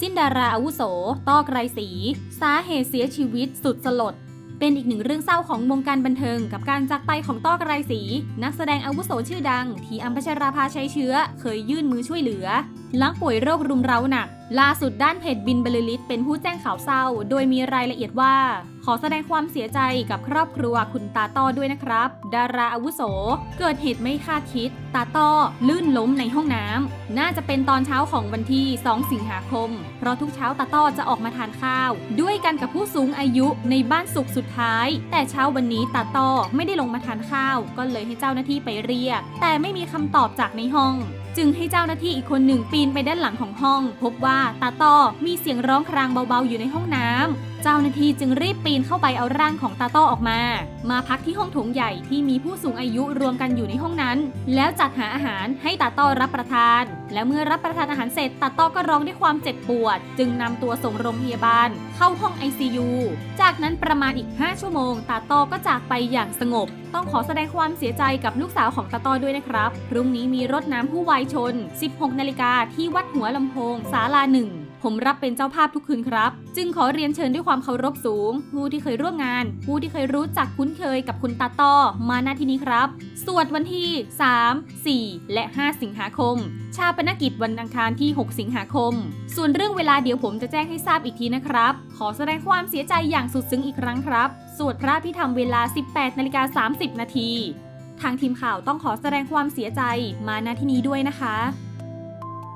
สิ้นดาราอาวุโส ต้อไกรศรีสาเหตุเสียชีวิตสุดสลด เป็นอีกหนึ่งเรื่องเศร้าของวงการบันเทิง กับการจากไปของต้อไกรศรีนักแสดงอาวุโสชื่อดัง ที่อัมพชราภาชัยเชื้อ เคยยื่นมือช่วยเหลือ หลังป่วยโรครุมเร้าหนัก ล่าสุดด้านเพจบินบรรลือฤทธิ์เป็นผู้แจ้งข่าวเศร้า โดยมีรายละเอียดว่า ขอแสดงความเสียใจกับครอบครัวคุณตาต้อด้วยนะครับ ดาราอาวุโส เกิดเหตุไม่คาดคิด ตาต้อลื่นล้มในห้องน้ำน่าจะเป็นตอนเช้าของวันที่ 2 สิงหาคม เพราะทุกเช้าตาต้อจะออกมาทานข้าว ด้วยกันกับผู้สูงอายุในบ้านสุขสุดท้าย แต่เช้าวันนี้ตาต้อไม่ได้ลงมาทานข้าว ก็เลยให้เจ้าหน้าที่ไปเรียก แต่ไม่มีคำตอบจากในห้อง จึงให้เจ้าหน้าที่อีกคนหนึ่งปีนไปด้านหลังของห้อง พบว่าตาต้อมีเสียงร้องครางเบาๆอยู่ในห้องน้ำ เจ้าหน้าที่จึงรีบปีนเข้าไปเอาร่างของตาต้อออกมา มาพักที่ห้องโถงใหญ่ที่มีผู้สูงอายุรวมกันอยู่ในห้องนั้น แล้วจัดหาอาหารให้ตาต้อรับประทาน และเมื่อรับประทานอาหารเสร็จตาต้อก็ร้องด้วยความเจ็บปวด จึงนำตัวส่งโรงพยาบาล เข้าห้อง ICU จากนั้นประมาณอีก 5 ชั่วโมง ตาต้อก็จากไปอย่างสงบ ต้องขอแสดงความเสียใจกับลูกสาวของตาต้อด้วยนะครับพรุ่งนี้มีรถน้ำผู้วายชน 16 นาฬิกาที่วัดหัวลำโพงศาลาหนึ่ง ผมรับเป็นเจ้าภาพทุกคืนครับ จึงขอเรียนเชิญด้วยความเคารพสูง ผู้ที่เคยร่วมงาน ผู้ที่เคยรู้จักคุ้นเคยกับคุณตาต้อมาณที่นี้ครับ สวดวันที่ 3 4 และ 5 สิงหาคม ชาปนกิจวันอังคารที่ 6 สิงหาคม ส่วนเรื่องเวลาเดี๋ยวผมจะแจ้งให้ทราบอีกทีนะครับ ขอแสดงความเสียใจอย่างสุดซึ้งอีกครั้งครับ สวดพระพิธรรมเวลา 18นาฬิกา30 นาทีทางทีมข่าวต้องขอแสดงความเสียใจมาณที่นี้ด้วยนะคะ